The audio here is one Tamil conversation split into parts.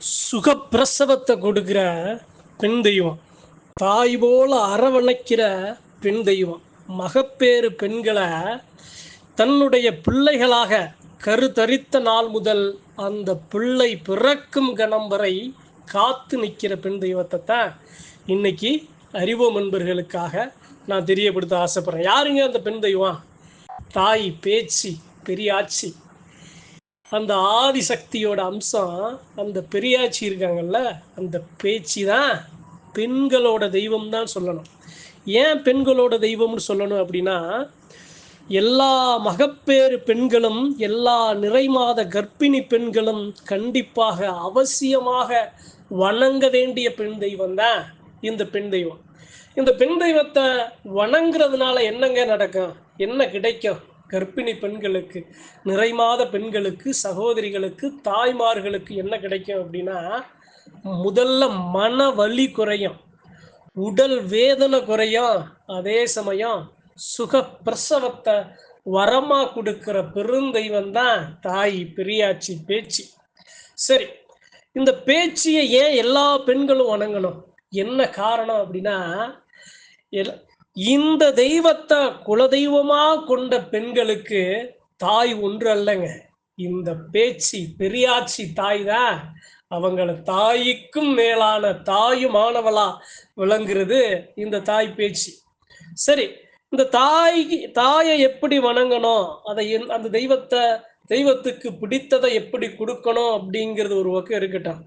சுகப்பிரசவத்தை கொடுக்கிற பெண் தெய்வம். தாய் போல அரவணைக்கிற பெண் தெய்வம். மகப்பேறு பெண்களை தன்னுடைய பிள்ளைகளாக கருத்தரித்த நாள் முதல் அந்த பிள்ளை பிறக்கும் கணம் வரை காத்து நிற்கிற பெண் தெய்வத்தை தான் இன்னைக்கு அறிவோம் என்பர்களுக்காக நான் தெரியப்படுத்த ஆசைப்படுறேன். யாருங்க அந்த பெண் தெய்வம்? தாய் பேச்சு பெரியாச்சி. அந்த ஆதிசக்தியோட அம்சம் அந்த பெரியாச்சி இருக்காங்கல்ல அந்த பேச்சு தான் பெண்களோட தெய்வம் தான் சொல்லணும். ஏன் பெண்களோட தெய்வம்னு சொல்லணும் அப்படின்னா எல்லா மகப்பேறு பெண்களும் எல்லா நிறைமாத கர்ப்பிணி பெண்களும் கண்டிப்பாக அவசியமாக வணங்க வேண்டிய பெண் தெய்வம் தான் இந்த பெண் தெய்வம். இந்த பெண் தெய்வத்தை வணங்குறதுனால என்னங்க நடக்கும்? என்ன கிடைக்கும்? கர்ப்பிணி பெண்களுக்கு நிறைமாத பெண்களுக்கு சகோதரிகளுக்கு தாய்மார்களுக்கு என்ன கிடைக்கும் அப்படின்னா முதல்ல மன வலி குறையும். உடல் வேதனை குறையும். அதே சமயம் சுக பிரசவத்தை வரமா கொடுக்கிற பெருந்தெய்வம் தான் தாய் பெரியாச்சி பேச்சு. சரி இந்த பேச்சியை ஏன் எல்லா பெண்களும் வணங்கணும்? என்ன காரணம் அப்படின்னா இந்த தெய்வத்தை குலதெய்வமா கொண்ட பெண்களுக்கு தாய் ஒன்று அல்லங்க. இந்த பேச்சு பெரியாச்சி தாய் தான் அவங்கள தாய்க்கும் மேலான தாயுமானவளா விளங்குறது இந்த தாய் பேச்சு. சரி இந்த தாய் தாயை எப்படி வணங்கணும்? அதை அந்த தெய்வத்தை தெய்வத்துக்கு பிடித்ததை எப்படி கொடுக்கணும் அப்படிங்கிறது ஒரு பக்கம் இருக்கட்டும்.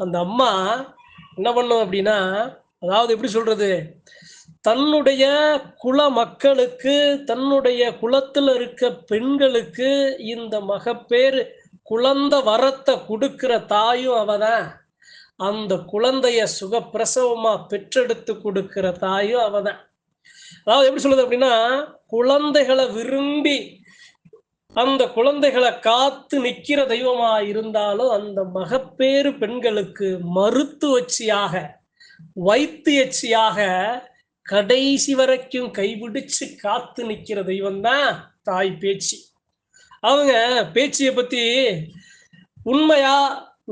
அந்த அம்மா என்ன பண்ணும் அப்படின்னா அதாவது எப்படி சொல்றது? தன்னுடைய குல மக்களுக்கு தன்னுடைய குலத்தில் இருக்க பெண்களுக்கு இந்த மகப்பேறு குழந்தை வரத்தை கொடுக்கிற தாயும் அவதான் அந்த குழந்தைய சுகப்பிரசவமா பெற்றெடுத்து கொடுக்கிற தாயும் அவதான் அதாவது எப்படி சொல்லுது அப்படின்னா குழந்தைகளை விரும்பி அந்த குழந்தைகளை காத்து நிக்கிற தெய்வமா இருந்தாலும் அந்த மகப்பேறு பெண்களுக்கு மருத்துவச்சியாக வைத்தியச்சியாக கடைசி வரைக்கும் கைபிடிச்சு காத்து நிற்கிற தெய்வம் தான் தாய் பேச்சு. அவங்க பேச்சியை பத்தி உண்மையா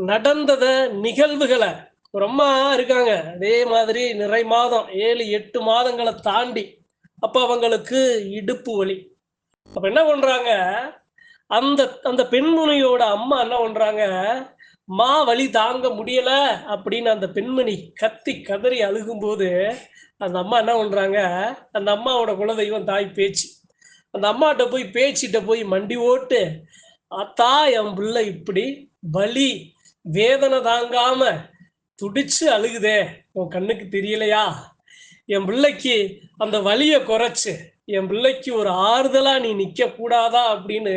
நடந்தத நிகழ்வுகளை ஒரு அம்மா இருக்காங்க. அதே மாதிரி நிறை மாதம் ஏழு எட்டு மாதங்களை தாண்டி அப்ப அவங்களுக்கு இடுப்பு வலி. அப்ப என்ன பண்றாங்க? அந்த அந்த பெண்மணியோட அம்மா என்ன பண்றாங்க? மா வலி தாங்க முடியல அப்படின்னு அந்த பெண்மணி கத்தி கதறி அழுகும்போது அந்த அம்மா என்ன பண்ணுறாங்க அந்த அம்மாவோட குலதெய்வம் தாய் பேச்சு. அந்த அம்மாட்ட போய் பேச்சிட்ட போய் மண்டி ஓட்டு அத்தா என் பிள்ளை இப்படி வலி வேதனை தாங்காம துடிச்சு அழுகுதே உன் கண்ணுக்கு தெரியலையா? என் பிள்ளைக்கு அந்த வலியை குறைச்சு என் பிள்ளைக்கு ஒரு ஆறுதலா நீ நிக்க கூடாதா? அப்படின்னு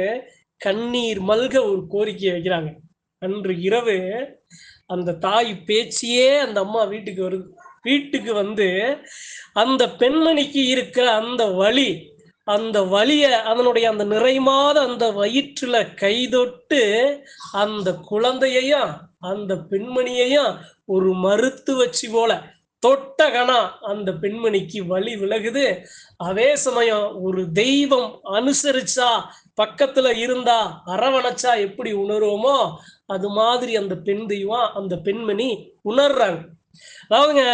கண்ணீர் மல்க ஒரு கோரிக்கையை வைக்கிறாங்க. அன்று இரவு அந்த தாய் பேச்சியே அந்த அம்மா வீட்டுக்கு வருது. வீட்டுக்கு வந்து அந்த பெண்மணிக்கு இருக்கிற அந்த வழி அந்த வழிய அதனுடைய அந்த நிறைமாத அந்த வயிற்றுல கைதொட்டு அந்த குழந்தையையும் அந்த பெண்மணியையும் ஒரு மறுத்து வச்சு போல தொட்ட கணா அந்த பெண்மணிக்கு வலி விலகுது. அதே சமயம் ஒரு தெய்வம் அனுசரிச்சா பக்கத்துல இருந்தா அரவணைச்சா எப்படி உணர்வோமோ அது மாதிரி அந்த பெண் தெய்வம் அந்த பெண்மணி உணர்றாங்க. அதாவதுங்க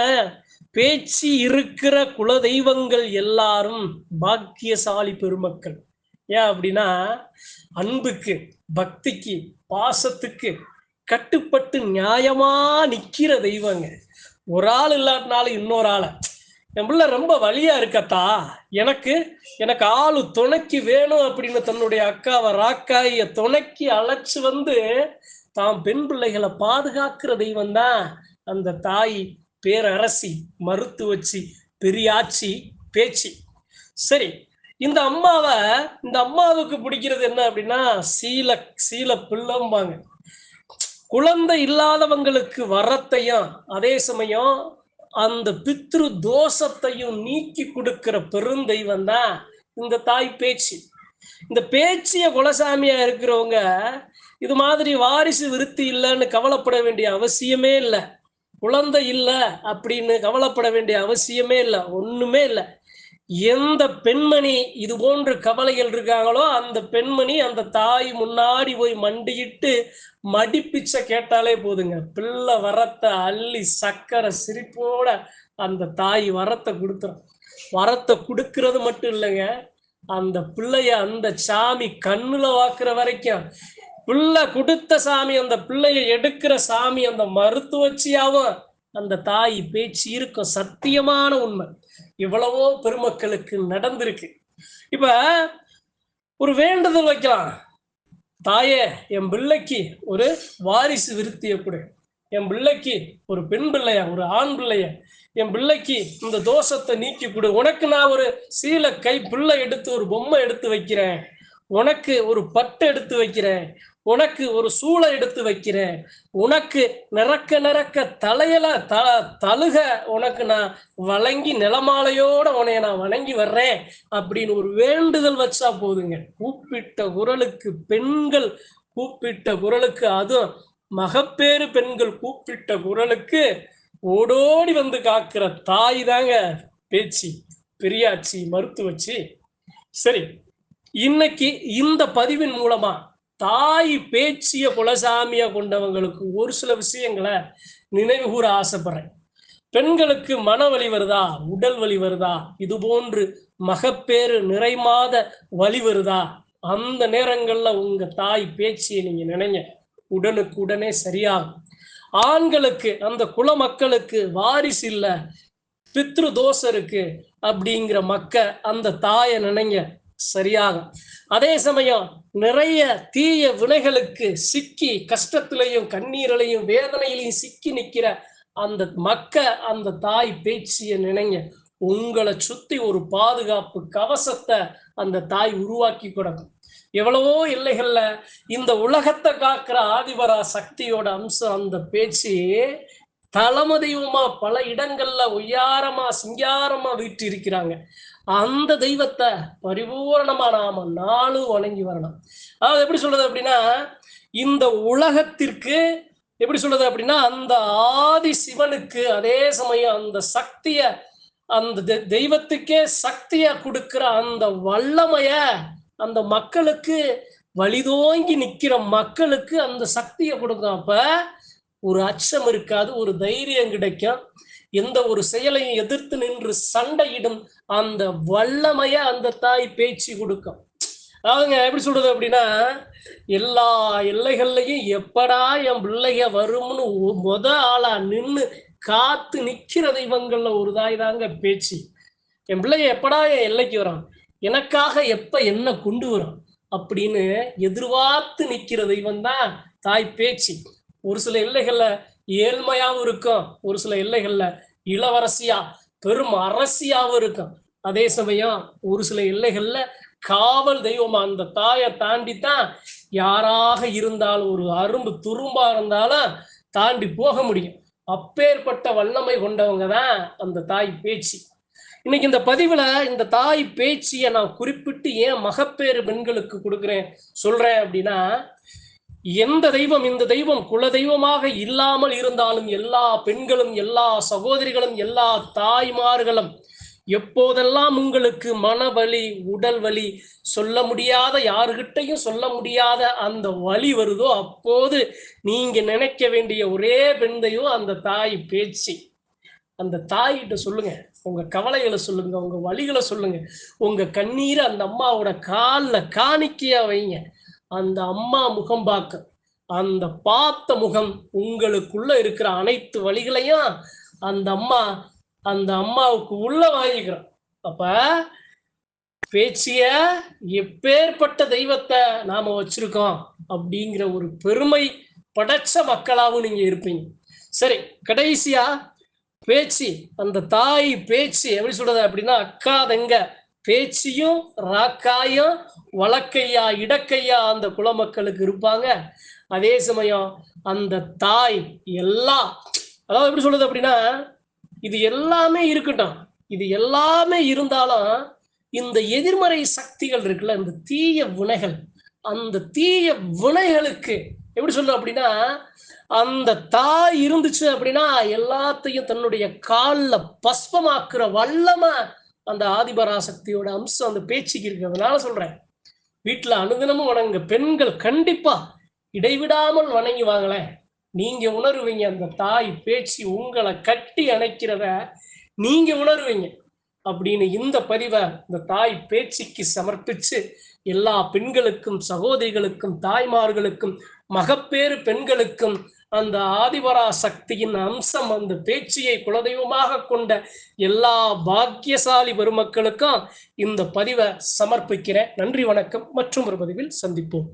பேச்சு இருக்கிற குல தெய்வங்கள் எல்லாரும் பாக்கியசாலி பெருமக்கள். ஏன் அப்படின்னா அன்புக்கு பக்திக்கு பாசத்துக்கு கட்டுப்பட்டு நியாயமா நிக்கிற தெய்வங்க. ஒரு ஆள் இல்லாட்டினாலும் இன்னொரு ஆளை. என் பிள்ளை ரொம்ப வலியா இருக்கத்தா? எனக்கு எனக்கு ஆளு துணைக்கு வேணும் அப்படின்னு தன்னுடைய அக்காவை ராக்காய துணைக்கு அழைச்சு வந்து தான் பெண் பிள்ளைகளை பாதுகாக்கிற தெய்வம் தான் அந்த தாய் பேரரசி மருத்துவச்சி பெரியாச்சி பேச்சு. சரி இந்த அம்மாவை இந்த அம்மாவுக்கு பிடிக்கிறது என்ன அப்படின்னா சீல சீல பிள்ளம்பாங்க. குழந்தை இல்லாதவங்களுக்கு வரத்தையும் அதே சமயம் அந்த பித்ரு தோஷத்தையும் நீக்கி கொடுக்கிற பெருந்தெய்வம் தான் இந்த தாய் பேச்சு. இந்த பேச்சிய குலசாமியா இருக்கிறவங்க இது மாதிரி வாரிசு விருத்தி இல்லைன்னு கவலைப்பட வேண்டிய அவசியமே இல்லை. குழந்தை இல்லை அப்படின்னு கவலைப்பட வேண்டிய அவசியமே இல்லை ஒண்ணுமே இல்லை. எந்த பெண்மணி இது போன்ற கவலைகள் இருக்காங்களோ அந்த பெண்மணி அந்த தாய் முன்னாடி போய் மண்டியிட்டு மடிப்பிச்ச கேட்டாலே போதுங்க. பிள்ளை வரத்தை அள்ளி சக்கரை சிரிப்போட அந்த தாய் வரத்தை கொடுத்துரும். வரத்தை கொடுக்கறது மட்டும் இல்லைங்க அந்த பிள்ளைய அந்த சாமி கண்ணுல வாக்குற வரைக்கும் பிள்ளை கொடுத்த சாமி அந்த பிள்ளைய எடுக்கிற சாமி அந்த மருத்துவச்சியாவும் அந்த தாய் பேச்சு இருக்கும் சத்தியமான உண்மை. இவ்வளவோ பெருமக்களுக்கு நடந்திருக்கு. இப்ப ஒரு வேண்டுதல் வைக்கலாம். தாயே என் பிள்ளைக்கு ஒரு வாரிசு விருத்திய கொடு. என் பிள்ளைக்கு ஒரு பெண் பிள்ளைய ஒரு ஆண் பிள்ளைய என் பிள்ளைக்கு இந்த தோஷத்தை நீக்கி கொடு. உனக்கு நான் ஒரு சீல கை பிள்ளை எடுத்து ஒரு பொம்மை எடுத்து வைக்கிறேன். உனக்கு ஒரு பட்டு எடுத்து வைக்கிறேன். உனக்கு ஒரு சூளை எடுத்து வைக்கிறேன். உனக்கு நிறக்க நிறக்க தலையில த தழுக உனக்கு நான் வழங்கி நிலமாலையோட உனைய நான் வணங்கி வர்றேன் அப்படின்னு ஒரு வேண்டுதல் வச்சா போதுங்க. கூப்பிட்ட குரலுக்கு பெண்கள் கூப்பிட்ட குரலுக்கு அதுவும் மகப்பேறு பெண்கள் கூப்பிட்ட குரலுக்கு ஓடோடி வந்து காக்கிற தாய் தாங்க பேச்சு பெரியாச்சி மருத்துவச்சி. சரி இன்னைக்கு இந்த பதிவின் மூலமா தாய் பேச்சிய குலசாமியா கொண்டவங்களுக்கு ஒரு சில விஷயங்களை நினைவு கூற ஆசைப்படுறேன். பெண்களுக்கு மன வலி வருதா? உடல் வலி வருதா? இது போன்று மகப்பேறு நிறைமாத வலி வருதா? அந்த நேரங்கள்ல உங்க தாய் பேச்சியை நீங்க நினைங்க. உடனுக்கு உடனே சரியாகும். ஆண்களுக்கு அந்த குல மக்களுக்கு வாரிசு இல்லை. பித்ரு தோஷம் இருக்கு அப்படிங்கிற மக்க அந்த தாயை நினைங்க. சரியாகும். அதே சமயம் நிறைய தீய வினைகளுக்கு சிக்கி கஷ்டத்திலையும் கண்ணீரிலையும் வேதனையிலையும் சிக்கி நிக்கிற அந்த மக்க அந்த தாய் பேச்சிய நினைங்க. உங்களை சுத்தி ஒரு பாதுகாப்பு கவசத்தை அந்த தாய் உருவாக்கி கொடுக்கும் எவ்வளவோ இல்லைகள்ல இந்த உலகத்தை காக்கிற ஆதிபரா சக்தியோட அம்சம் அந்த பேச்சு தலைம பல இடங்கள்ல ஒய்யாரமா சிங்காரமா வீட்டு இருக்கிறாங்க அந்த தெய்வத்தை பரிபூரணமா நாம நாளும் வணங்கி வரணும். அதாவது எப்படி சொல்றது அப்படின்னா இந்த உலகத்திற்கு எப்படி சொல்றது அப்படின்னா அந்த ஆதி சிவனுக்கு அதே சமயம் அந்த சக்திய அந்த தெ- தெய்வத்துக்கே சக்திய கொடுக்கிற அந்த வல்லமைய அந்த மக்களுக்கு வழிதோங்கி நிக்கிற மக்களுக்கு அந்த சக்தியை கொடுக்கும் அப்ப ஒரு அச்சம் இருக்காது ஒரு தைரியம் கிடைக்கும் எந்த ஒரு செயலையும் எதிர்த்து நின்று சண்டையிடும் அந்த வல்லமைய அந்த தாய் பேச்சு கொடுக்கும். அவங்க எப்படி சொல்றது அப்படின்னா எல்லா எல்லைகள்லையும் எப்படா என் பிள்ளைக வரும்னு மொத முத ஆளா நின்னு காத்து நிக்கிற தெய்வங்கள்ல ஒரு தாய் தாங்க பேச்சு. என் பிள்ளைய எப்படா என் எல்லைக்கு வரும் எனக்காக எப்ப என்ன கொண்டு வரும் அப்படின்னு எதிர்பார்த்து நிக்கிற தெய்வம் தான் தாய் பேச்சு. ஒரு சில எல்லைகள்ல ஏழ்மையாவும் இருக்கும் ஒரு சில எல்லைகள்ல இளவரசியா பெரும் அரசியாவும் இருக்கும். அதே சமயம் ஒரு சில எல்லைகள்ல காவல் தெய்வமா அந்த தாயை தாண்டித்தான் யாராக இருந்தாலும் ஒரு அரும்பு துரும்பா இருந்தாலும் தாண்டி போக முடியும். அப்பேற்பட்ட வல்லமை கொண்டவங்க தான் அந்த தாய் பேச்சு. இன்னைக்கு இந்த பதிவுல இந்த தாய் பேச்சியை நான் குறிப்பிட்டு ஏன் மகப்பேறு பெண்களுக்கு கொடுக்குறேன் சொல்றேன் அப்படின்னா எந்த தெய்வம் இந்த தெய்வம் குல தெய்வமாக இல்லாமல் இருந்தாலும் எல்லா பெண்களும் எல்லா சகோதரிகளும் எல்லா தாய்மார்களும் எப்போதெல்லாம் உங்களுக்கு மனவலி உடல் வலி சொல்ல முடியாத யாருகிட்டையும் சொல்ல முடியாத அந்த வலி வருதோ அப்போது நீங்க நினைக்க வேண்டிய ஒரே பெண்தையும் அந்த தாய் பேச்சு. அந்த தாயிட்ட சொல்லுங்க. உங்க கவலைகளை சொல்லுங்க. உங்க வழிகளை சொல்லுங்க. உங்க கண்ணீரை அந்த அம்மாவோட காலில் காணிக்கையா வைங்க. அந்த அம்மா முகம் பார்க்க. அந்த பார்த்த முகம் உங்களுக்குள்ள இருக்கிற அனைத்து வழிகளையும் அந்த அம்மா அந்த அம்மாவுக்கு உள்ள வாங்கிக்கிறோம் அப்ப பேச்சிய எப்பேற்பட்ட தெய்வத்தை நாம வச்சிருக்கோம் அப்படிங்கிற ஒரு பெருமை படைச்ச மக்களாகவும் நீங்க இருப்பீங்க. சரி கடைசியா பேச்சு அந்த தாய் பேச்சு எப்படி சொல்றது அப்படின்னா அக்கா தங்க பேச்சியும் ராக்காயும் வழக்கையா இடக்கையா அந்த குலமக்களுக்கு இருப்பாங்க. அதே சமயம் அந்த தாய் எல்லாம் அதாவது எப்படி சொல்றது அப்படின்னா இது எல்லாமே இருக்கட்டும். இது எல்லாமே இருந்தாலும் இந்த எதிர்மறை சக்திகள் இருக்குல்ல இந்த தீய வினைகள் அந்த தீய வினைகளுக்கு எப்படி சொல்ல அப்படின்னா அந்த தாய் இருந்துச்சு அப்படின்னா எல்லாத்தையும் தன்னுடைய காலில் பஸ்பமாக்குற வல்லமை அந்த ஆதிபராசக்தியோட அம்சம் அந்த பேச்சுக்கு இருக்கு அதனால சொல்றேன். வீட்டுல அனுதினமும் வணங்க பெண்கள் கண்டிப்பா இடைவிடாமல் வணங்கி வாங்களேன். நீங்க உணர்வீங்க. அந்த தாய் பேச்சு உங்களை கட்டி அணைக்கிறத நீங்க உணர்வீங்க. அப்படின்னு இந்த பதிவை இந்த தாய் பேச்சுக்கு சமர்ப்பிச்சு எல்லா பெண்களுக்கும் சகோதரிகளுக்கும் தாய்மார்களுக்கும் மகப்பேறு பெண்களுக்கும் அந்த ஆதிபரா சக்தியின் அம்சம் அந்த பேச்சியை குலதெய்வமாக கொண்ட எல்லா பாக்கியசாலி பெருமக்களுக்கும் இந்த பதிவை சமர்ப்பிக்கிறேன். நன்றி வணக்கம் மற்றும் ஒரு பதிவில் சந்திப்போம்.